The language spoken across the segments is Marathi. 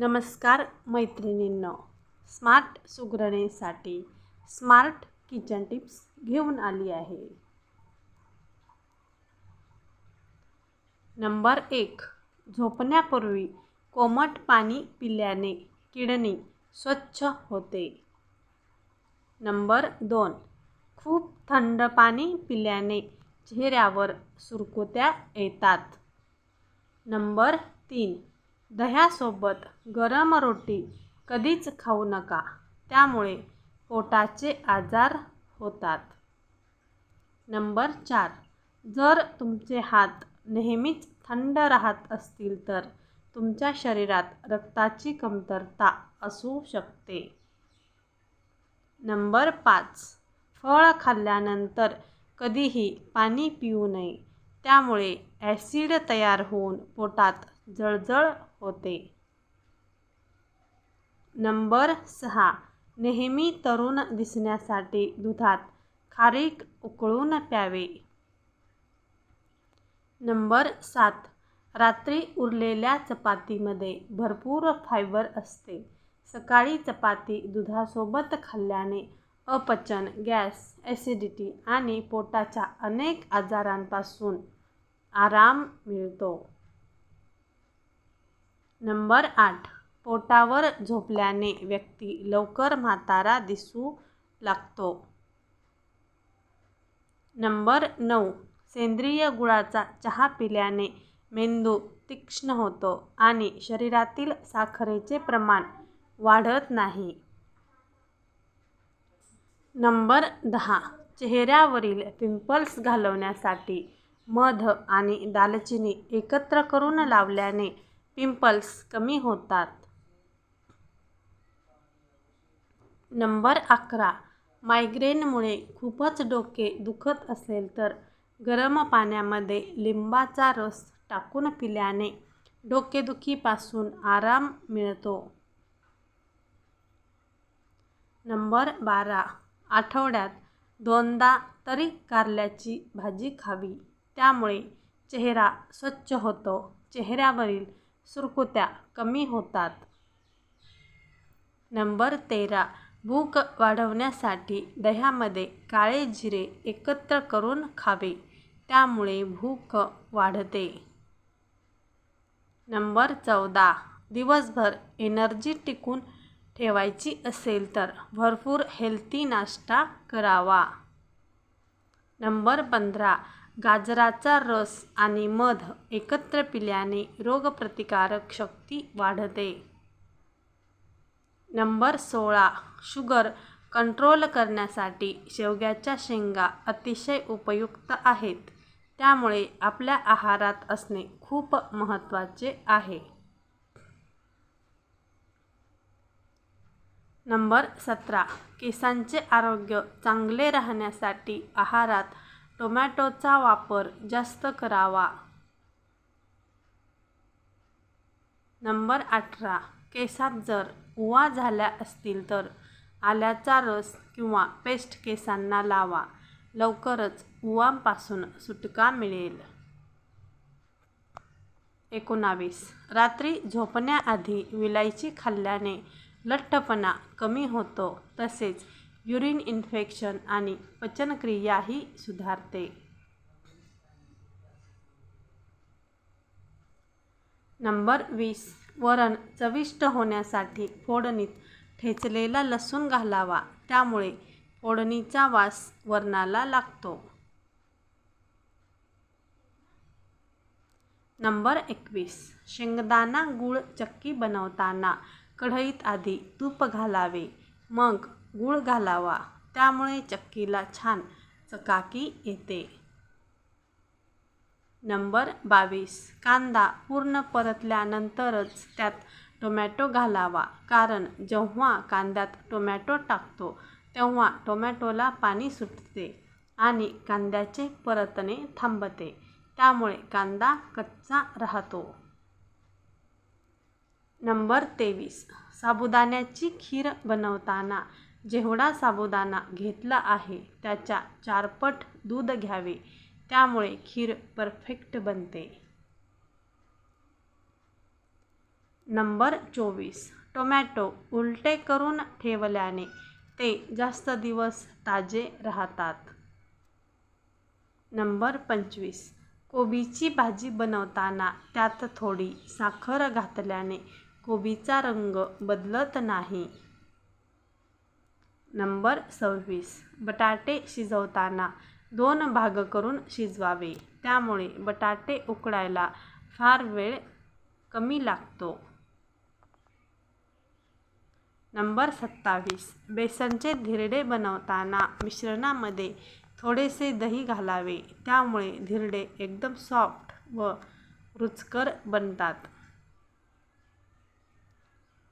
नमस्कार मैत्रिणींनो. स्मार्ट सुगरणेसाठी स्मार्ट किचन टिप्स घेऊन आली आहे. नंबर एक. झोपण्यापूर्वी कोमट पाणी पिल्याने किडनी स्वच्छ होते. नंबर दोन. खूप थंड पाणी पिल्याने चेहऱ्यावर सुरकुत्या येतात. नंबर तीन. दह्यासोबत गरम रोटी कधीच खाऊ नका. त्यामुळे पोटाचे आजार होतात. नंबर चार. जर तुमचे हात नेहमीच थंड राहत असतील तर तुमच्या शरीरात रक्ताची कमतरता असू शकते. नंबर पाच. फळ खाल्ल्यानंतर कधीही पाणी पिऊ नये. त्यामुळे ॲसिड तयार होऊन पोटात जळजळ होते. नंबर सहा. नेहमी तरुण दिसण्यासाठी दुधात खारीक उकळून प्यावे. नंबर सात. रात्री उरलेल्या चपातीमध्ये भरपूर फायबर असते. सकाळी चपाती दुधासोबत खाल्ल्याने अपचन गॅस ॲसिडिटी आणि पोटाच्या अनेक आजारांपासून आराम मिळतो. नंबर आठ. पोटावर झोपल्याने व्यक्ती लवकर म्हातारा दिसू लागतो. नंबर नऊ. सेंद्रिय गुळाचा चहा पिल्याने मेंदू तीक्ष्ण होतो आणि शरीरातील साखरेचे प्रमाण वाढत नाही. नंबर दहा. चेहऱ्यावरील पिंपल्स घालवण्यासाठी मध आणि दालचिनी एकत्र करून लावल्याने पिंपल्स कमी होतात. नंबर अकरा. मायग्रेनमुळे खूपच डोके दुखत असेल तर गरम पाण्यामध्ये लिंबाचा रस टाकून पिल्याने डोकेदुखीपासून आराम मिळतो. नंबर बारा. आठवड्यात दोनदा तरी कारल्याची भाजी खावी. त्यामुळे चेहरा स्वच्छ होतो. चेहऱ्यावरील सुरकुत्या कमी होतात. नंबर तेरा. भूक वाढवण्यासाठी दह्यामध्ये काळे जिरे एकत्र करून खावे त्यामुळे भूक वाढते. नंबर चौदा. दिवसभर एनर्जी टिकून ठेवायची असेल तर भरपूर हेल्थी नाश्ता करावा. नंबर पंधरा. गाजराचा रस आणि मध एकत्र पिल्याने रोगप्रतिकारक शक्ती वाढते. नंबर सोळा. शुगर कंट्रोल करण्यासाठी शेवग्याच्या शेंगा अतिशय उपयुक्त आहेत. त्यामुळे आपल्या आहारात असणे खूप महत्त्वाचे आहे. नंबर सतरा. केसांचे आरोग्य चांगले राहण्यासाठी आहारात टोमॅटोचा वापर जास्त करावा. नंबर अठरा. केसात जर उवा झाल्या असतील तर आल्याचा रस किंवा पेस्ट केसांना लावा. लवकरच उवांपासून सुटका मिळेल. एकोणावीस. रात्री झोपण्याआधी विलायची खाल्ल्याने लठ्ठपणा कमी होतो. तसेच युरिन इन्फेक्शन आणि पचनक्रियाही सुधारते. नंबर वीस. वरण चविष्ट होण्यासाठी फोडणीत ठेचलेला लसूण घालावा. त्यामुळे फोडणीचा वास वरणाला लागतो. नंबर एकवीस. शेंगदाणा गूळ चक्की बनवताना कढईत आधी तूप घालावे. मग गूळ घालावा. त्यामुळे चक्कीला छान चकाकी येते. नंबर बावीस. कांदा पूर्ण परतल्यानंतरच त्यात टोमॅटो घालावा. कारण जेव्हा कांद्यात टोमॅटो टाकतो तेव्हा टोमॅटोला पाणी सुटते आणि कांद्याचे परतणे थांबते. त्यामुळे कांदा कच्चा राहतो. नंबर तेवीस. साबुदाण्याची खीर बनवताना जेवढा साबुदाणा घेतला आहे त्याच्या चारपट दूध घ्यावे. त्यामुळे खीर परफेक्ट बनते. नंबर चोवीस. टोमॅटो उलटे करून ठेवल्याने ते जास्त दिवस ताजे राहतात. नंबर पंचवीस. कोबीची भाजी बनवताना त्यात थोडी साखर घातल्याने कोबीचा रंग बदलत नाही. नंबर सव्वीस. बटाटे शिजवताना दोन भाग करून शिजवावे. त्यामुळे बटाटे उकडायला फार वेळ कमी लागतो. नंबर सत्तावीस. बेसनचे धिरडे बनवताना मिश्रणामध्ये थोडेसे दही घालावे. त्यामुळे धिरडे एकदम सॉफ्ट व रुचकर बनतात.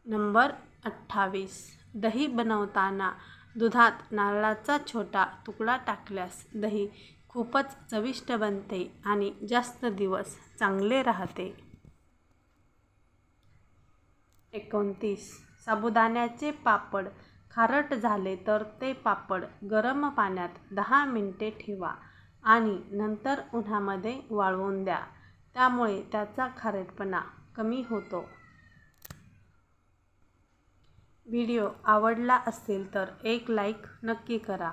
नंबर अठ्ठावीस. दही बनवताना दुधात नारळाचा छोटा तुकडा टाकल्यास दही खूपच चविष्ट बनते आणि जास्त दिवस चांगले राहते. एकोणतीस. साबुदाण्याचे पापड खारट झाले तर ते पापड गरम पाण्यात दहा मिनटे ठेवा आणि नंतर उन्हामध्ये वाळवून द्या. त्यामुळे त्याचा खारटपणा कमी होतो. व्हिडिओ आवडला असेल तर एक लाईक नक्की करा.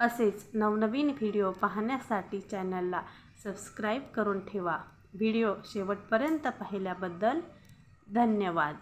असेच नवनवीन व्हिडिओ पाहण्यासाठी चॅनलला सबस्क्राईब करून ठेवा. व्हिडिओ शेवटपर्यंत पाहिल्याबद्दल धन्यवाद.